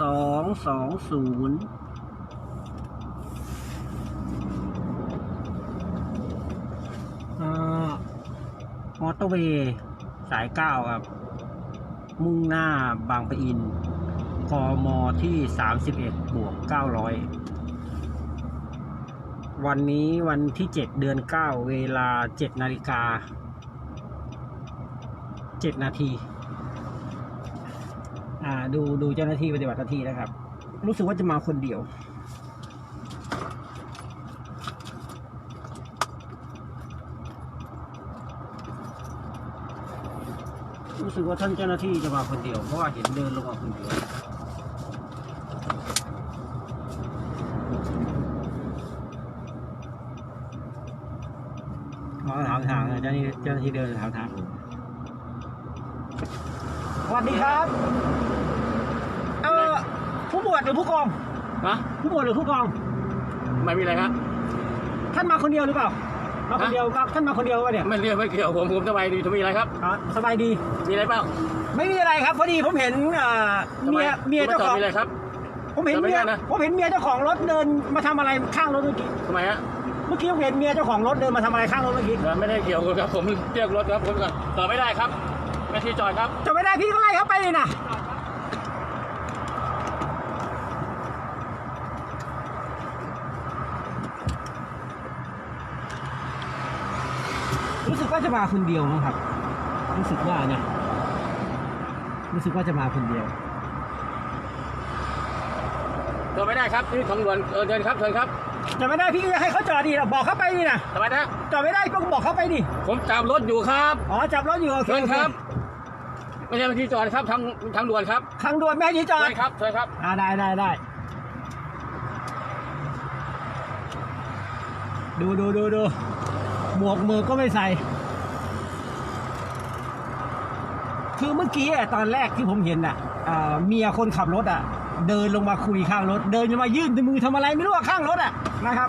สองสองศูนย์มอเตอร์เวย์สายเก้าครับ มุ่งหน้าบางปะอินกมที่สามสิบเอ็ดบวกเก้าร้อยวันนี้วันที่เจ็ดเดือนเก้าเวลาเจ็ดนาฬิกาเจ็ดนาที ดูดูเจ้าหน้าที่ปฏิบัติหน้าที่นะครับ รู้สึกว่าจะมาคนเดียว รู้สึกว่าท่านเจ้าหน้าที่จะมาคนเดียว เพราะว่าเห็นเดินลงมาคนเดียวขอถามทางนเจ้าหน้าที่เจ้าหน้าที่เดินถามทาง สวัสดีครับ เออผู้หมวดหรือผู้กอง ฮะผู้หมวดหรือผู้กอง ไม่มีอะไรครับ ท่านมาคนเดียวหรือเปล่า มาคนเดียวครับท่านมาคนเดียววะเนี่ยไม่เรียกไม่เกี่ยวผมผมสบายดีจะมีอะไรครับ อ๋อสบายดี มีอะไรเปล่าไม่มีอะไรครับ พอดีผมเห็นเอ่อทำไเมียเมียคุณเจ้าไจขอองมีอะไรครับ ผมเห็นจำไม่เมียได้นะ ผมเห็นเมียเจ้าของรถเดินมาทำอะไรข้างรถเมื่อกี้ ทำไมฮะเมื่อกี้ผมเห็นเมียเจ้าของรถเดินมาทำอะไรข้างรถเมื่อกี้ ไม่ได้เกี่ยวกับผมเรียกรถครับผมก่อนต่อไม่ได้ครับ ไม่ที่จอดครับจะไม่ได้พี่ก็ไล่เขาไปเลยนะรู้สึกว่าจะมาคนเดียวนะครับ รู้สึกว่าเนี่ยรู้สึกว่าจะมาคนเดียวต่อไม่ได้ครับนี่ทางด่วนเออเดินครับเชิญครับจะไม่ได้พี่ก็ให้เขาจอดดิบอกเขาไปดินะทำไมนะจอดไม่ได้ก็บอกเขาไปดิผมจับรถอยู่ครับ อ๋อจับรถอยู่โอเคเชิญครับ ไม่ใช่ที่จอดครับทางทางด่วนครับทางด่วนแม่ให้จอเชิดญครับเชิญครับอ่าได้ได้ได้ดูดูดูดูหมวกมือก็ไม่ใส่ คือเมื่อกี้อะตอนแรกที่ผมเห็นอะอ่าเมียคนขับรถอะ เดินลงมาคุยข้างรถ เดินลงมายื่นมือทำอะไรไม่รู้อะข้างรถอะนะครับ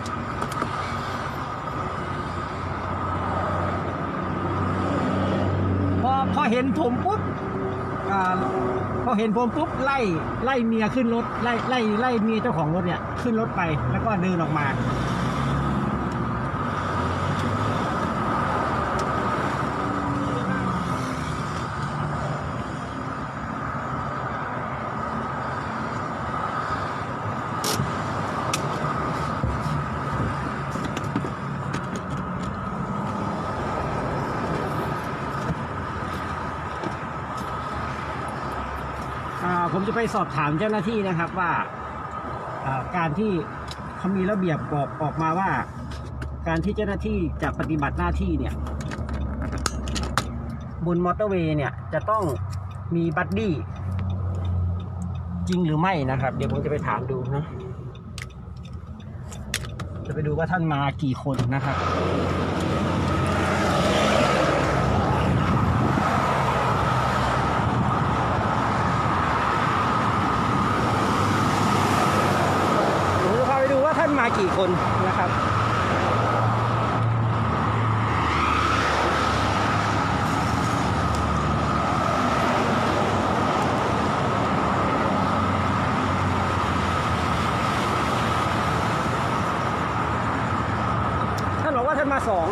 พอพอเห็นผมปุ๊บอ่า พอเห็นผมปุ๊บไล่ไล่เมียขึ้นรถไล่ไล่ไล่เมียเจ้าของรถเนี่ยขึ้นรถไปแล้วก็เดินออกมา ผมจะไปสอบถามเจ้าหน้าที่นะครับว่าอ่าการที่เขามีระเบียบบอกออกมาว่า การที่เจ้าหน้าที่จะปฏิบัติหน้าที่เนี่ย บนมอเตอร์เวย์เนี่ยจะต้องมีบัดดี้จริงหรือไม่นะครับ เดี๋ยวผมจะไปถามดูนะจะไปดูว่าท่านมากี่คนนะครับ ผมจะพาไปดูว่าท่านมา กี่คนนะครับท่านบอกว่าท่านมาสอง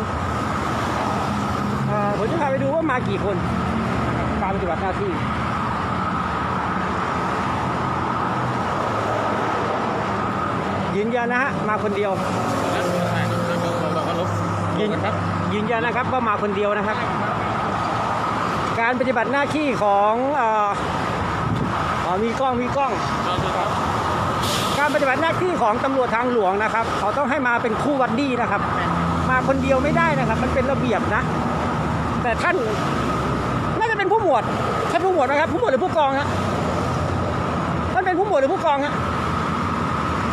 ผมจะพาไปดูว่ามากี่คนการปฏิบัติหน้าที่ ยืนยันนะฮะมาคนเดียวยืนครับยืนยันนะครับว่ามาคนเดียวนะครับ การปฏิบัติหน้าที่ของเอ่ออ๋อมีกล้องมีกล้อง การปฏิบัติหน้าที่ของตำรวจทางหลวงนะครับ เขาต้องให้มาเป็นคู่วัดดี้นะครับ มาคนเดียวไม่ได้นะครับ มันเป็นระเบียบนะ แต่ท่านน่าจะเป็นผู้หมวดท่านผู้หมวดนะครับ ผู้หมวดหรือผู้กองฮะท่านเป็นผู้หมวดหรือผู้กองฮะเ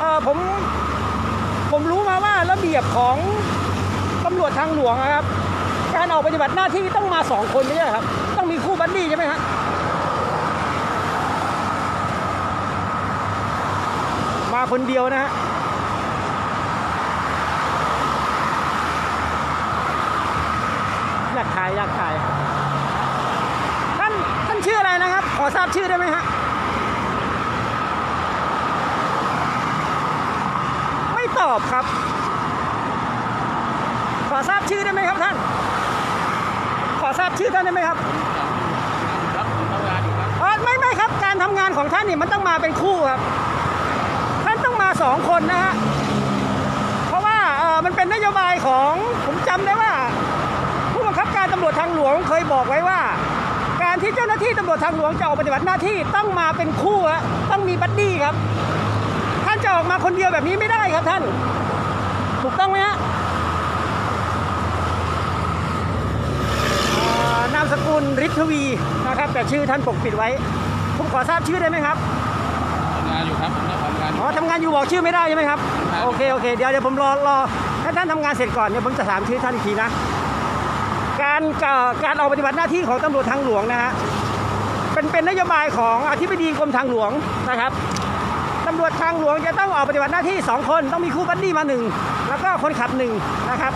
ออผมผมรู้มาว่าระเบียบของตำรวจทางหลวงนะครับ การออกปฏิบัติหน้าที่ต้องมาสองคนไม่ใช่เหรอครับ ต้องมีคู่บัดดี้ใช่ไหมฮะมาคนเดียวนะฮะอยากถ่ายอยากถ่ายท่านท่านชื่ออะไรนะครับ ขอทราบชื่อได้ไหมฮะ อบครับ ขอทราบชื่อได้ไหมครับท่าน ขอทราบชื่อท่านได้ไหมครับอ๋อไม่ไม่ครับ การทำงานของท่านนี่มันต้องมาเป็นคู่ครับ ท่านต้องมาสองคนนะฮะ เพราะว่าเออมันเป็นนโยบายของผมจำได้ว่า ผู้บังคับการตำรวจทางหลวงเคยบอกไว้ว่า การที่เจ้าหน้าที่ตำรวจทางหลวงจะออกปฏิบัติหน้าที่ต้องมาเป็นคู่ฮะต้องมีบัดดี้ครับ ออกมาคนเดียวแบบนี้ไม่ได้ครับท่าน ถูกต้องไหมฮะอ่านามสกุลฤทธวีนะครับ แต่ชื่อท่านปกปิดไว้ ผมขอทราบชื่อได้ไหมครับทำงานอยู่ครับผมทำงานอ๋อทำงานอยู่บอกชื่อไม่ได้ใช่ไหมครับครับโอเคโอเคเดี๋ยวเดี๋ยวผมรอรอให้ท่านทำงานเสร็จก่อนเดี๋ยวผมจะถามชื่อท่านอีกทีนะ การเอ่อการออกปฏิบัติหน้าที่ของตำรวจทางหลวงนะฮะเป็นเป็นนโยบายของอธิบดีกรมทางหลวงนะครับ ตำรวจทางหลวงจะต้องออกปฏิบัติหน้าที่ 2 คนต้องมีคู่บัดดี้มาหนึ่งแล้วก็คนขับหนึ่งนะครับ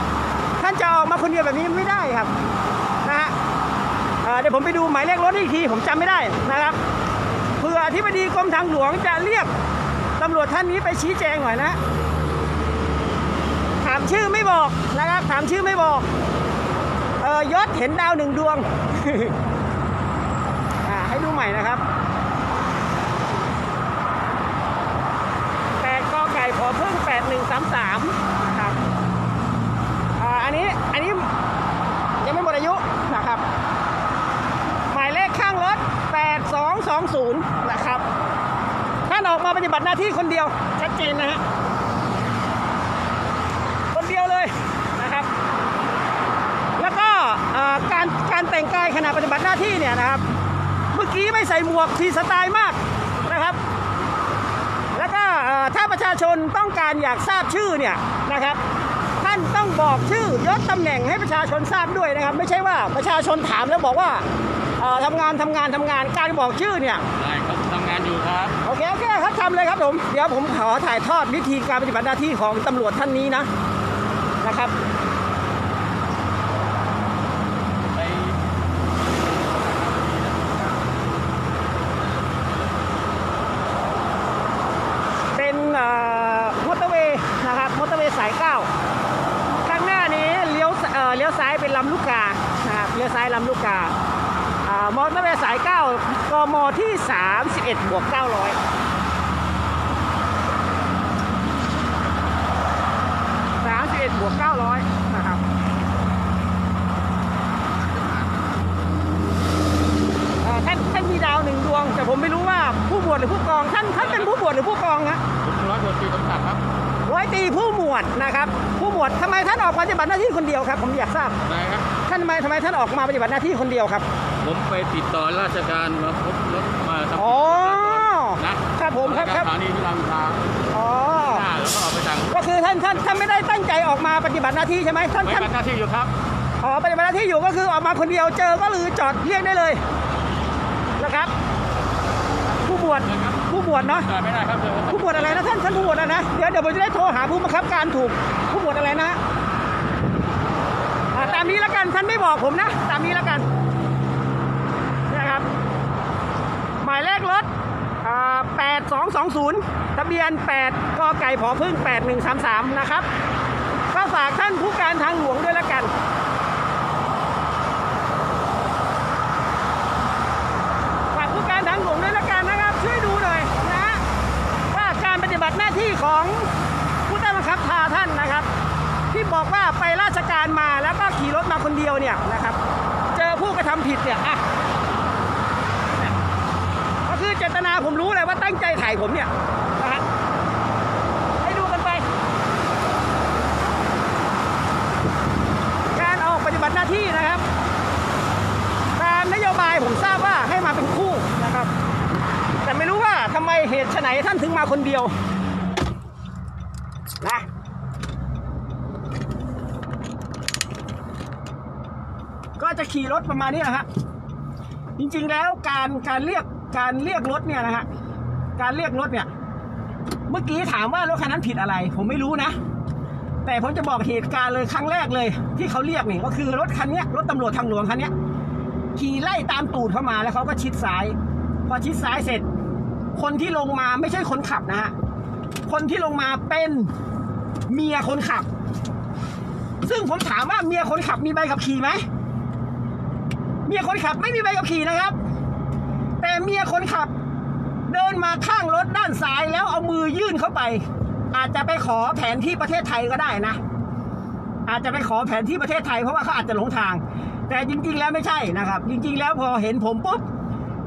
ท่านจะออกมาคนเดียวแบบนี้ไม่ได้ครับนะฮะเดี๋ยวผมไปดูหมายเลขรถอีกทีผมจำไม่ได้นะครับเพื่ออธิบดีกรมทางหลวงจะเรียกตำรวจท่านนี้ไปชี้แจงหน่อยนะถามชื่อไม่บอกนะครับถามชื่อไม่บอกเออยศเห็นดาวหนึ่งดวงอ่าให้ดูใหม่นะครับแปดกอไก่ขอพึ่งแปดหนึ่งสามสามนะครับอันนี้อันนี้ยังไม่หมดอายุนะครับ หมายเลขข้างรถ 8220 นะครับท่านออกมาปฏิบัติหน้าที่คนเดียวชัดเจนนะฮะคนเดียวเลยนะครับ แล้วก็การการแต่งกายขณะปฏิบัติหน้าที่เนี่ยนะครับ เมื่อกี้ไม่ใส่หมวกทีสไตล์มากนะครับ ถ้าประชาชนต้องการอยากทราบชื่อเนี่ยนะครับ ท่านต้องบอกชื่อยศตำแหน่งให้ประชาชนทราบด้วยนะครับ ไม่ใช่ว่าประชาชนถามแล้วบอกว่าเอ่อทำงานทำงานทำงานการบอกชื่อเนี่ยได้ครับทำงานอยู่ครับโอเคโอเคครับทำเลยครับผมเดี๋ยวผมขอถ่ายทอดวิธีการปฏิบัติหน้าที่ของตำรวจท่านนี้นะนะครับ ไป เป็นเอ่อมอเตอร์เวย์นะครับมอเตอร์เวย์สายเก้าข้างหน้านี้เลี้ยวเอ่อเลี้ยวซ้ายเป็นลำลูกกานะครับเลี้ ยวซ้ายลำลูกกาอ่ามอเตอร์เวย์สายเก้ากมที่ 31 บวก 900 31บวก900 นะครับเอ่อท่านท่านมีดาวหนึ่งดวง แต่ผมไม่รู้ว่าผู้หมวดหรือผู้กอง ท่านท่านเป็นผู้หมวดหรือผู้กองนะ ผมร้อยตำรวจตรีสมศักดิ์ครับร้อยตรีผู้หมวดนะครับ ผู้หมวดทำไมท่านออกปฏิบัติหน้าที่คนเดียวครับ ผมอยากทราบ นายครับ ท่านทำไมทำไมท่านออกมาปฏิบัติหน้าที่คนเดียวครับ ผมไปติดต่อราชการมาพบรถมาทำอ๋อนะครับผมครับครับสถานีที่รามอินทราอ๋อหน้าแล้วก็ออกไปทางก็คือท่านท่านท่านไม่ได้ตั้งใจออกมาปฏิบัติหน้าที่ใช่ไหมท่านไว้ท่านปฏิบัติหน้าที่อยู่ครับอ๋อปฏิบัติหน้าที่อยู่ก็คือออกมาคนเดียวเจอก็คือจอดเรียกได้เลยนะครับ ผู้หมวดผู้หมวดเนาะจอดไม่ได้ครับเชิญครับผู้หมวดอะไรนะท่านท่านผู้หมวดอะไรนะเดี๋ยวเดี๋ยวผมจะได้โทรหาผู้บังคับการถูกผู้หมวดอะไรนะอ่าตามนี้แล้วกันท่านไม่บอกผมนะ ตามนี้แล้วกันนะครับ หมายเลขรถแปดสองสองศูนย์ทะเบียน8กไก่ผอพึ่ง8133นะครับก็ฝากท่านผู้การทางหลวงด้วยแล้วกัน ฝากผู้การทางหลวงด้วยละกันนะครับ ช่วยดูหน่อยนะฮะว่าการปฏิบัติหน้าที่ของผู้ใต้บังคับพาท่านนะครับ ที่บอกว่าไปราชการมาแล้วก็ขี่รถมาคน เนี่ยนะครับ เจอผู้กระทำผิดเนี่ยอะเนี่ยก็คือเจตนาผมรู้เลยว่าตั้งใจถ่ายผมเนี่ยนะฮะให้ดูกันไป การออกปฏิบัติหน้าที่นะครับ ตามนโยบายผมทราบว่าให้มาเป็นคู่นะครับ แต่ไม่รู้ว่าทำไมเหตุไฉนท่านถึงมาคนเดียวนะ จะขี่รถประมาณนี้นะฮะจริงๆแล้วการการเรียกการเรียกรถเนี่ยนะฮะการเรียกรถเนี่ย เมื่อกี้ถามว่ารถคันนั้นผิดอะไร ผมไม่รู้นะ แต่ผมจะบอกเหตุการณ์เลยครั้งแรกเลย ที่เขาเรียกนี่ก็คือรถคันนี้รถตำรวจทางหลวงคันนี้ขี่ไล่ตามตูดเข้ามาแล้วเขาก็ชิดซ้าย พอชิดซ้ายเสร็จ คนที่ลงมาไม่ใช่คนขับนะฮะคนที่ลงมาเป็นเมียคนขับ ซึ่งผมถามว่าเมียคนขับมีใบขับขี่ไหม เมียคนขับไม่มีใบขับขี่นะครับ แต่เมียคนขับ เดินมาข้างรถด้านซ้ายแล้วเอามือยื่นเข้าไป อาจจะไปขอแผนที่ประเทศไทยก็ได้นะ อาจจะไปขอแผนที่ประเทศไทยเพราะว่าเขาอาจจะหลงทาง แต่จริง ๆ แล้วไม่ใช่นะครับ จริง ๆ แล้วพอเห็นผมปุ๊บ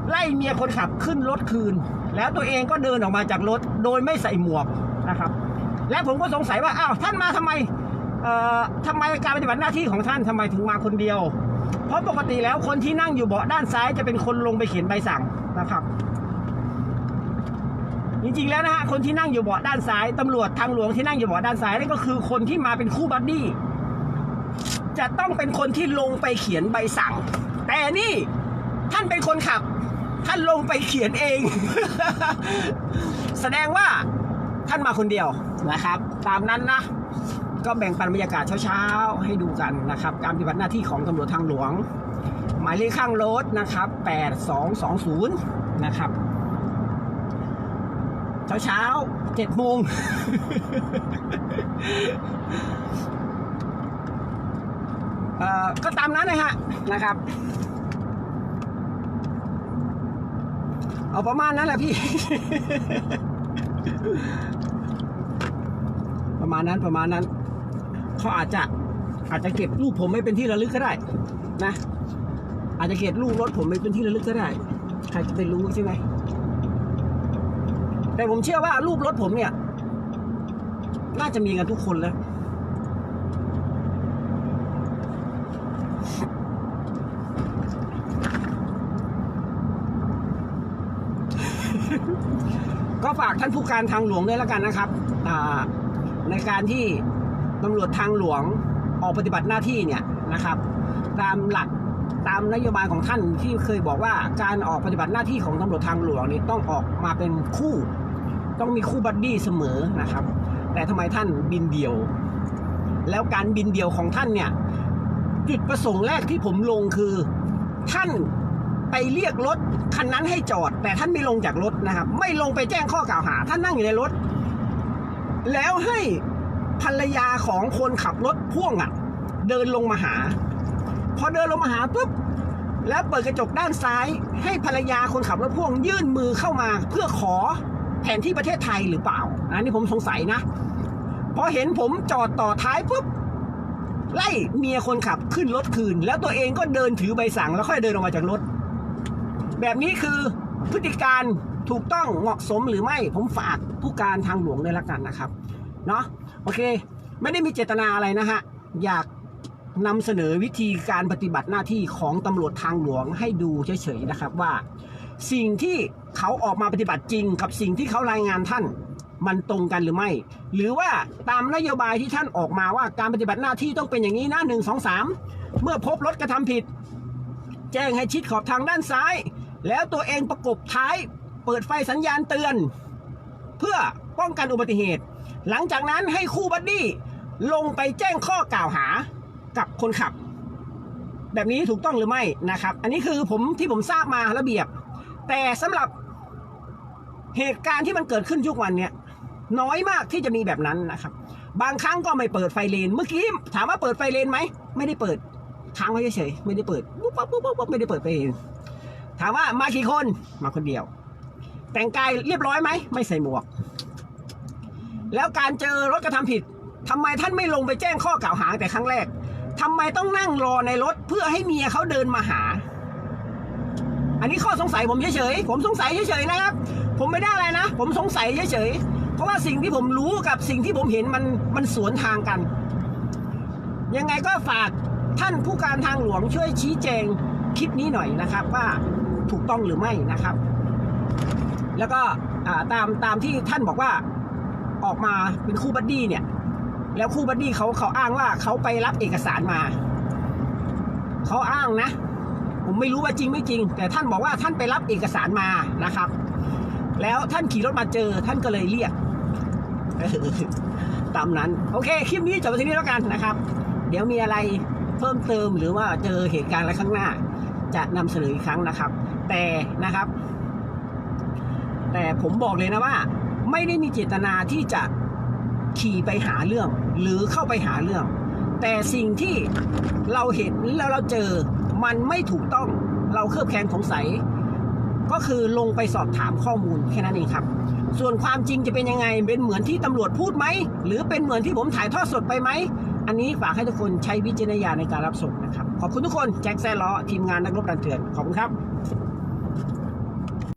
ไล่เมียคนขับขึ้นรถคืน แล้วตัวเองก็เดินออกมาจากรถโดยไม่ใส่หมวกนะครับ และผมก็สงสัยว่าอ้าวท่านมาทำไมเอ่อทำไมการปฏิบัติหน้าที่ของท่านทำไมถึงมาคนเดียว เพราะปกติแล้วคนที่นั่งอยู่เบาะด้านซ้ายจะเป็นคนลงไปเขียนใบสั่งนะครับจริงๆแล้วนะฮะคนที่นั่งอยู่เบาะด้านซ้ายตำรวจทางหลวงที่นั่งอยู่เบาะด้านซ้ายนั่นก็คือคนที่มาเป็นคู่บัดดี้จะต้องเป็นคนที่ลงไปเขียนใบสั่ง แต่นี่ท่านเป็นคนขับ ท่านลงไปเขียนเอง แสดงว่าท่านมาคนเดียวนะครับ ตามนั้นนะ ก็แบ่งปันบรรยากาศเช้าๆ ให้ดูกันนะครับ การปฏิบัติหน้าที่ของตำรวจทางหลวง หมายเลขข้างรถนะครับ 8220 นะครับ เช้าเช้าเจ็ดโมงเอ่อก็ตามนั้นนะฮะนะครับ เอาประมาณนั้นแหละพี่ ประมาณนั้นประมาณนั้น เขาอาจจะอาจจะเก็บรูปผมไม่เป็นที่ระลึกก็ได้ นะ อาจจะเก็บรูปรถผมไม่เป็นที่ระลึกก็ได้ ใครจะไปรู้ใช่ไหมแต่ผมเชื่อว่ารูปรถผมเนี่ย น่าจะมีกันทุกคนแล้วก็ฝากท่านผู้การทางหลวงด้วยแล้วกันนะครับในการที่ ตำรวจทางหลวงออกปฏิบัติหน้าที่เนี่ยนะครับ ตามหลักตามนโยบายของท่านที่เคยบอกว่าการออกปฏิบัติหน้าที่ของตำรวจทางหลวงนี่ต้องออกมาเป็นคู่ ต้องมีคู่บัดดี้เสมอนะครับ แต่ทำไมท่านบินเดียว แล้วการบินเดียวของท่านเนี่ยจุดประสงค์แรกที่ผมลงคือท่านไปเรียกรถคันนั้นให้จอด แต่ท่านไม่ลงจากรถนะครับ ไม่ลงไปแจ้งข้อกล่าวหา ท่านนั่งอยู่ในรถ แล้วให้ ภรรยาของคนขับรถพ่วงอะ เดินลงมาหา พอเดินลงมาหาปุ๊บแล้วเปิดกระจกด้านซ้าย ให้ภรรยาคนขับรถพ่วงยื่นมือเข้ามา เพื่อขอแผนที่ประเทศไทยหรือเปล่าอันนี้ผมสงสัยนะพอเห็นผมจอดต่อท้ายปุ๊บไล่เมียคนขับขึ้นรถคืน แล้วตัวเองก็เดินถือใบสั่งแล้วค่อยเดินออกมาจากรถ แบบนี้คือพฤติการถูกต้องเหมาะสมหรือไม่ ผมฝากผู้การทางหลวงด้วยละกันนะครับ เนาะ โอเค ไม่ได้มีเจตนาอะไรนะฮะ อยากนำเสนอวิธีการปฏิบัติหน้าที่ของตำรวจทางหลวงให้ดูเฉยๆนะครับว่า สิ่งที่เขาออกมาปฏิบัติจริง กับสิ่งที่เขารายงานท่านมันตรงกันหรือไม่ หรือว่าตามนโยบายที่ท่านออกมาว่าการปฏิบัติหน้าที่ต้องเป็นอย่างนี้นะหนึ่งสองสามเมื่อพบรถกระทำผิด แจ้งให้ชิดขอบทางด้านซ้าย แล้วตัวเองประกบท้าย เปิดไฟสัญญาณเตือน เพื่อป้องกันอุบัติเหตุ หลังจากนั้นให้คู่บัดดี้ลงไปแจ้งข้อกล่าวหากับคนขับ แบบนี้ถูกต้องหรือไม่นะครับ อันนี้คือผมที่ผมทราบมาระเบียบ แต่สำหรับเหตุการณ์ที่มันเกิดขึ้นทุกวันเนี่ยน้อยมากที่จะมีแบบนั้นนะครับ บางครั้งก็ไม่เปิดไฟเลน เมื่อกี้ถามว่าเปิดไฟเลนไหมไม่ได้เปิดค้างไว้เฉยๆไม่ได้เปิดปุ๊บปั๊บปุ๊บปั๊บปุ๊บไม่ได้เปิดไฟเลนถามว่ามากี่คนมาคนเดียว แต่งกายเรียบร้อยไหมไม่ใส่หมวก แล้วการเจอรถกระทำผิดทำไมท่านไม่ลงไปแจ้งข้อกล่าวหาแต่ครั้งแรกทำไมต้องนั่งรอในรถเพื่อให้เมียเขาเดินมาหา อันนี้ข้อสงสัยผมเฉยๆผมสงสัยเฉยๆนะครับ ผมไม่ได้อะไรนะ ผมสงสัยเฉยๆเพราะว่าสิ่งที่ผมรู้กับสิ่งที่ผมเห็นมันมันสวนทางกัน ยังไงก็ฝากท่านผู้การทางหลวงช่วยชี้แจงคลิปนี้หน่อยนะครับว่าถูกต้องหรือไม่นะครับ แล้วก็ตามตามที่ท่านบอกว่า ออกมาเป็นคู่บัดดี้เนี่ย แล้วคู่บัดดี้เขาเขาอ้างว่าเขาไปรับเอกสารมาเขาอ้างนะ ผมไม่รู้ว่าจริงไม่จริง แต่ท่านบอกว่าท่านไปรับเอกสารมานะครับ แล้วท่านขี่รถมาเจอท่านก็เลยเรียกตามนั้น โอเคคลิปนี้จบไปที่นี้แล้วกันนะครับ เดี๋ยวมีอะไรเพิ่มเติมหรือว่าเจอเหตุการณ์อะไรข้างหน้า จะนำเสนออีกครั้งนะครับ แต่นะครับ แต่ผมบอกเลยนะว่า ไม่ได้มีเจตนาที่จะขี่ไปหาเรื่อง หรือเข้าไปหาเรื่อง แต่สิ่งที่เราเห็นแล้วเราเจอมันไม่ถูกต้องเราเครือบแคลงสงสัย ก็คือลงไปสอบถามข้อมูลแค่นั้นเองครับ ส่วนความจริงจะเป็นยังไงเป็นเหมือนที่ตำรวจพูดไหม หรือเป็นเหมือนที่ผมถ่ายทอดสดไปไหม อันนี้ฝากให้ทุกคนใช้วิจารณญาณในการรับชมนะครับ ขอบคุณทุกคนแจ็คแซล้อทีมงานนักรบดันเถื่อนขอบคุณครับ